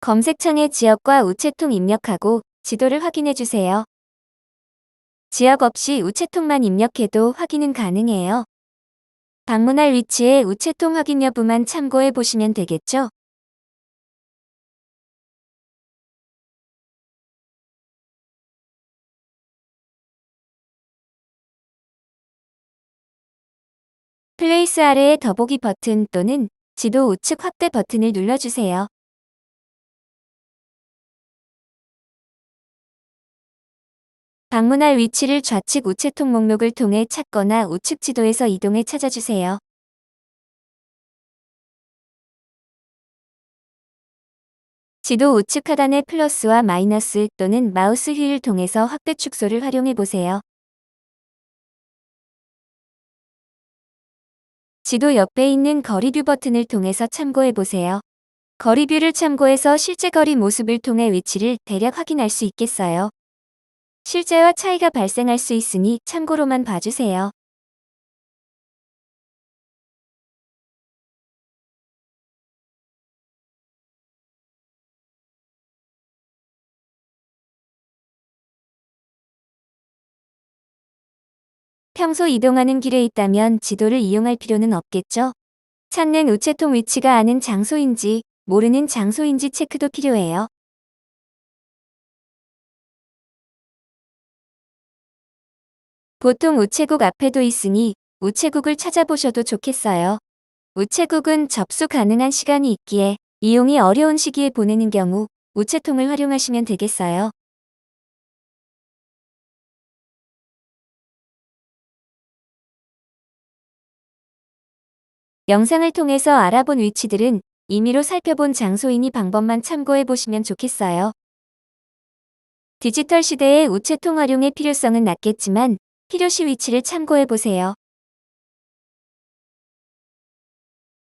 검색창에 지역과 우체통 입력하고 지도를 확인해 주세요. 지역 없이 우체통만 입력해도 확인은 가능해요. 방문할 위치에 우체통 확인 여부만 참고해 보시면 되겠죠? 플레이스 아래의 더보기 버튼 또는 지도 우측 확대 버튼을 눌러주세요. 방문할 위치를 좌측 우체통 목록을 통해 찾거나 우측 지도에서 이동해 찾아주세요. 지도 우측 하단의 플러스와 마이너스 또는 마우스 휠을 통해서 확대 축소를 활용해 보세요. 지도 옆에 있는 거리뷰 버튼을 통해서 참고해 보세요. 거리뷰를 참고해서 실제 거리 모습을 통해 위치를 대략 확인할 수 있겠어요. 실제와 차이가 발생할 수 있으니 참고로만 봐주세요. 평소 이동하는 길에 있다면 지도를 이용할 필요는 없겠죠? 찾는 우체통 위치가 아는 장소인지 모르는 장소인지 체크도 필요해요. 보통 우체국 앞에도 있으니 우체국을 찾아보셔도 좋겠어요. 우체국은 접수 가능한 시간이 있기에 이용이 어려운 시기에 보내는 경우 우체통을 활용하시면 되겠어요. 영상을 통해서 알아본 위치들은 임의로 살펴본 장소이니 방법만 참고해 보시면 좋겠어요. 디지털 시대의 우체통 활용의 필요성은 낮겠지만 필요시 위치를 참고해 보세요.